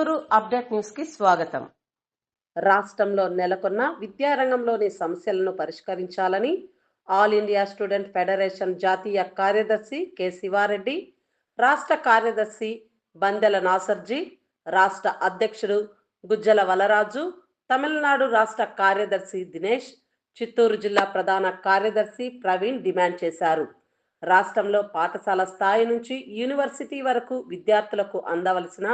Chittoor update న్యూస్కి స్వాగతం. రాష్ట్రంలో నెలకొన్న విద్యారంగంలోని సమస్యలను పరిష్కరించాలని ఆల్ ఇండియా స్టూడెంట్ ఫెడరేషన్ జాతీయ కార్యదర్శి కె శివారెడ్డి రాష్ట్ర కార్యదర్శి బందెల నాసర్జీ రాష్ట్ర అధ్యక్షుడు గుజ్జల వలరాజు తమిళనాడు రాష్ట్ర కార్యదర్శి దినేష్ చిత్తూరు జిల్లా ప్రధాన కార్యదర్శి ప్రవీణ్ డిమాండ్ చేశారు. రాష్ట్రంలో పాఠశాల స్థాయి నుంచి యూనివర్సిటీ వరకు విద్యార్థులకు అందవలసిన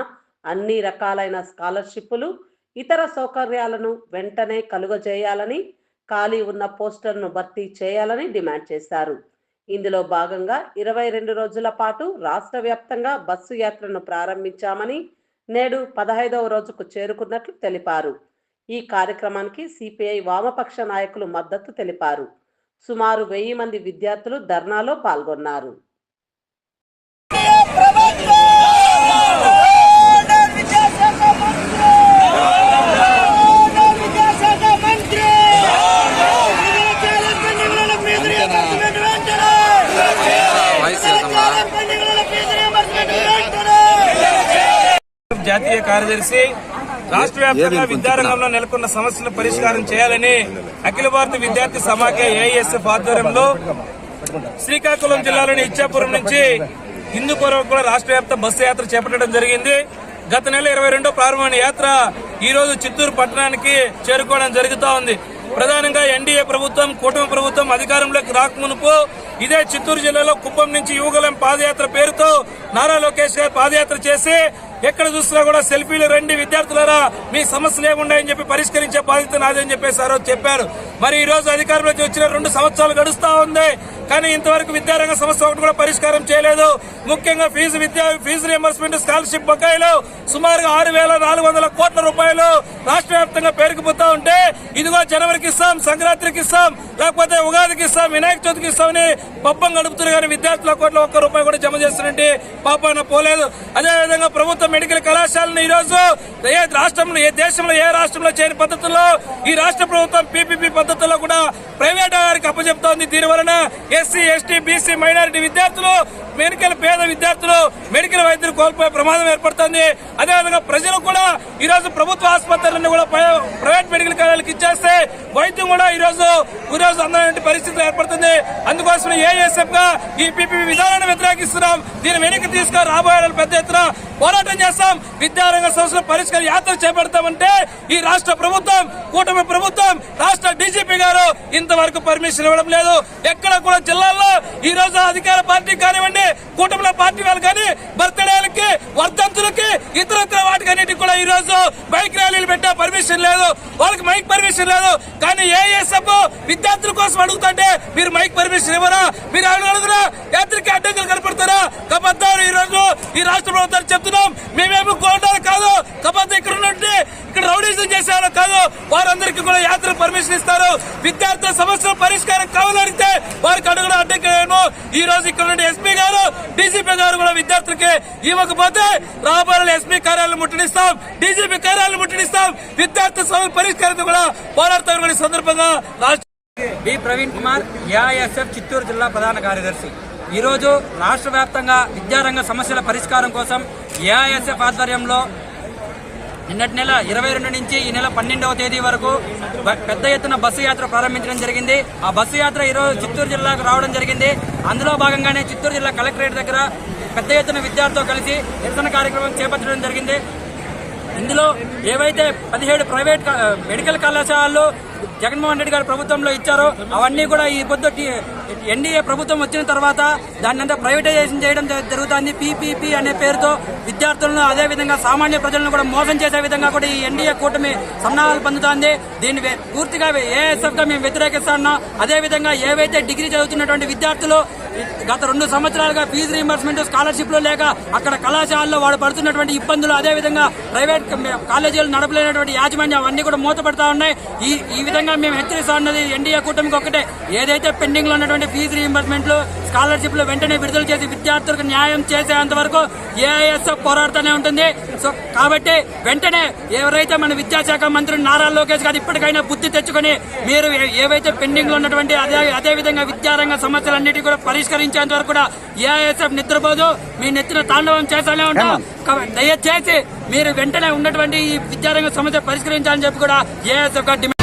అన్ని రకాలైన స్కాలర్షిప్లు ఇతర సౌకర్యాలను వెంటనే కలుగజేయాలని ఖాళీ ఉన్న పోస్టర్ను భర్తీ చేయాలని డిమాండ్ చేశారు. ఇందులో భాగంగా ఇరవై రెండు రోజుల పాటు రాష్ట్ర వ్యాప్తంగా బస్సు యాత్రను ప్రారంభించామని నేడు పదహైదవ రోజుకు చేరుకున్నట్లు తెలిపారు. ఈ కార్యక్రమానికి సిపిఐ వామపక్ష నాయకులు మద్దతు తెలిపారు. సుమారు వెయ్యి మంది విద్యార్థులు ధర్నాలో పాల్గొన్నారు. జాతీయ కార్యదర్శి రాష్ట్ర వ్యాప్తంగా విద్యారంగంలో నెలకొన్న సమస్యల పరిష్కారం చేయాలని అఖిల భారత విద్యార్థి సమాఖ్య ఏఐఎస్ఎఫ్ ఆధ్వర్యంలో శ్రీకాకుళం జిల్లాలోని ఇచ్చాపురం నుంచి హిందూపురం కూడా రాష్ట్ర వ్యాప్త బస్సు యాత్ర చేపట్టడం జరిగింది. గత నెల ఇరవై రెండో ప్రారంభమైన యాత్ర ఈ రోజు చిత్తూరు పట్టణానికి చేరుకోవడం జరుగుతూ ఉంది. ప్రధానంగా ఎన్డీఏ ప్రభుత్వం కూటమి ప్రభుత్వం అధికారంలోకి రాకమునుపు ఇదే చిత్తూరు జిల్లాలో కుప్పం నుంచి యువగలం పాదయాత్ర పేరుతో నారా లోకేష్ గారు పాదయాత్ర చేసి ఎక్కడ చూసినా కూడా సెల్ఫీలు రండి విద్యార్థులారా మీ సమస్యలు ఏమున్నాయని చెప్పి పరిష్కరించే బాధ్యత నాదని చెప్పేసి ఆ చెప్పారు. మరి ఈ రోజు అధికారంలోకి వచ్చిన రెండు సంవత్సరాలు గడుస్తా ఉంది. కానీ ఇంతవరకు విద్యారంగ సమస్య ఒకటి కూడా పరిష్కారం చేయలేదు. ముఖ్యంగా ఫీజు విద్యా ఫీజు రియంబర్స్మెంట్ స్కాలర్షిప్ బకాయిలు సుమారుగా ఆరు వేల నాలుగు వందల కోట్ల రూపాయలు రాష్ట్ర వ్యాప్తంగా పేరుకుపోతా ఉంటే ఇదిగో జనవరికి ఇస్తాం సంక్రాంతికి ఇస్తాం లేకపోతే ఉగాదికి ఇస్తాం వినాయక చవితికి ఇస్తామని పబ్బం గడుపుతున్నారు కానీ విద్యార్థుల కోట్ల ఒక్క రూపాయి కూడా జమ చేస్తున్నట్టు పాపాన పోలేదు. అదేవిధంగా ప్రభుత్వ మెడికల్ కళాశాలను ఈరోజు ఏ రాష్ట్రంలో ఏ దేశంలో ఏ రాష్ట్రంలో చేయని పద్ధతుల్లో ఈ రాష్ట్ర ప్రభుత్వం పీపీపీ పద్ధతుల్లో కూడా ప్రైవేట్ వారికి అప్పచెప్తోంది. దీని వలన ఎస్సీ ఎస్టీ బీసీ మైనారిటీ విద్యార్థులు మెడికల్ పేద విద్యార్థులు మెడికల్ వైద్యులు కోల్పోయే ప్రమాదం ఏర్పడుతుంది. అదేవిధంగా ప్రజలు కూడా ఈ రోజు ప్రభుత్వ ఆసుపత్రులను కూడా ప్రైవేట్ మెడికల్ కాలేజీలకు ఇచ్చేస్తే వైద్యం కూడా ఈ రోజు ఈ రోజు అందమైన పరిస్థితి ఏర్పడుతుంది. అందుకోసం ఏఎస్ఎఫ్గా ఈ పీపీ విధానాన్ని వ్యతిరేకిస్తున్నాం. దీని వెనక్కి తీసుకొని రాబోయే పెద్ద ఎత్తున పోరాటం చేస్తాం. విద్యారంగ సమస్యల పరిష్కారం యాత్ర చేపడతామంటే ఈ రాష్ట్ర ప్రభుత్వం కూటమి ప్రభుత్వం రాష్ట్ర డీజీపీ గారు ఇంతవరకు పర్మిషన్ ఇవ్వడం లేదు. ఎక్కడ కూడా జిల్లాల్లో ఈ రోజు అధికార పార్టీ కానివ్వండి కూటమిలో పార్టీ వాళ్ళు కానీ బర్త్డేలకి వర్ధంతులకి ఇతర ఇతర వాటికి అన్నిటికి కూడా ఈ రోజు బైక్ ర్యాలీలు పెట్టే పర్మిషన్ లేదు. వాళ్ళకి మైక్ పర్మిషన్ లేదు. కానీ ఏఎస్ఎఫ్ విద్యార్థి కోసం అడుగుతుంటే మీరు మైక్ పర్మిషన్ ఇవ్వరా? మీరు అడుగురా? యాత్రికి అడ్డంకులు కనపడతారా? కాబట్టి ఈ రోజు ఈ రాష్ట్ర ప్రభుత్వానికి చెప్తున్నాం. మేమేమి గోండాలు కాదు. కాబట్టి ఇక్కడ నుండి ఇక్కడ రౌడీజం చేసేవాళ్ళు కాదు. వారందరికీ కూడా యాత్ర పర్మిషన్ ఇస్తారు. విద్యార్థుల సమస్యల పరిష్కారం కావాలంటే వారికి అడుగున అడ్డంకులేమో ఈ రోజు ఇక్కడ నుండి ఎస్పీ గారు డీజీపీ గారు కూడా విద్యార్థులకి ఇవ్వకపోతే రాబోయే ఎస్పీ కార్యాలయం ముట్టడిస్తాం. డీజీపీ కార్యాలయం ముట్టడిస్తాం. విద్యార్థుల సమస్య పరిష్కారం కూడా పోరాడతాం సందర్భంగా రాష్ట్ర బి ప్రవీణ్ కుమార్ ఏఐఎస్ఎఫ్ చిత్తూరు జిల్లా ప్రధాన కార్యదర్శి. ఈరోజు రాష్ట్ర వ్యాప్తంగా విద్యారంగ సమస్యల పరిష్కారం కోసం ఏఐఎస్ఎఫ్ ఆధ్వర్యంలో నిన్నటి నెల ఇరవై రెండు నుంచి ఈ నెల పన్నెండవ తేదీ వరకు పెద్ద ఎత్తున బస్సు యాత్ర ప్రారంభించడం జరిగింది. ఆ బస్సు యాత్ర ఈరోజు చిత్తూరు జిల్లాకు రావడం జరిగింది. అందులో భాగంగానే చిత్తూరు జిల్లా కలెక్టరేట్ దగ్గర పెద్ద ఎత్తున విద్యార్థులతో కలిసి నిరసన కార్యక్రమం చేపట్టడం జరిగింది. ఇందులో ఏవైతే పదిహేడు ప్రైవేట్ మెడికల్ కళాశాలలు జగన్మోహన్ రెడ్డి గారు ప్రభుత్వంలో ఇచ్చారో. అవన్నీ కూడా ఈ పొద్దు ఎన్డీఏ ప్రభుత్వం వచ్చిన తర్వాత దాన్ని అంతా ప్రైవేటైజేషన్ చేయడం జరుగుతుంది. పీపీపీ అనే పేరుతో విద్యార్థులను అదే విధంగా సామాన్య ప్రజలను కూడా మోసం చేసే విధంగా కూడా ఈ ఎన్డీఏ కూటమి సన్నాహాలు పొందుతోంది. దీన్ని పూర్తిగా ఏఎస్ఎఫ్గా మేము వ్యతిరేకిస్తున్నాం. అదేవిధంగా ఏవైతే డిగ్రీ చదువుతున్నటువంటి విద్యార్థులు గత రెండు సంవత్సరాలుగా ఫీజు రీఎంబర్స్మెంట్ స్కాలర్షిప్లు లేక అక్కడ కళాశాలలో వాడు పడుతున్నటువంటి ఇబ్బందులు అదే విధంగా ప్రైవేట్ కాలేజీలు నడపలేనటువంటి యాజమాన్యం అవన్నీ కూడా మూతపడతా ఉన్నాయి. ఈ విధంగా మేము హెచ్చరిస్తున్నది ఎన్డీఏ కూటమికి ఒకటే ఏదైతే పెండింగ్లో ఉన్నటువంటి ఫీజు రీఎంబర్స్మెంట్లు స్కాలర్షిప్లు వెంటనే విడుదల చేసి విద్యార్థులకు న్యాయం చేసేంత వరకు ఏఐఎస్ఎఫ్ పోరాడుతూనే ఉంటుంది. సో కాబట్టి వెంటనే ఎవరైతే మన విద్యాశాఖ మంత్రి నారా లోకేష్ గారు ఇప్పటికైనా బుద్ధి తెచ్చుకొని మీరు ఏవైతే పెండింగ్లో ఉన్నటువంటి అదే అదే విధంగా విద్యారంగ సమస్యలన్నిటి కూడా పరిష్కరించేంత వరకు కూడా ఏఐఎస్ఎఫ్ నిద్రపోదు. మీ నెత్తిన తాండవం చేస్తూనే ఉంటాం దయచేసి మీరు వెంటనే ఉన్నటువంటి ఈ విద్యారంగ సమస్య పరిష్కరించాలని చెప్పి కూడా డిమాండ్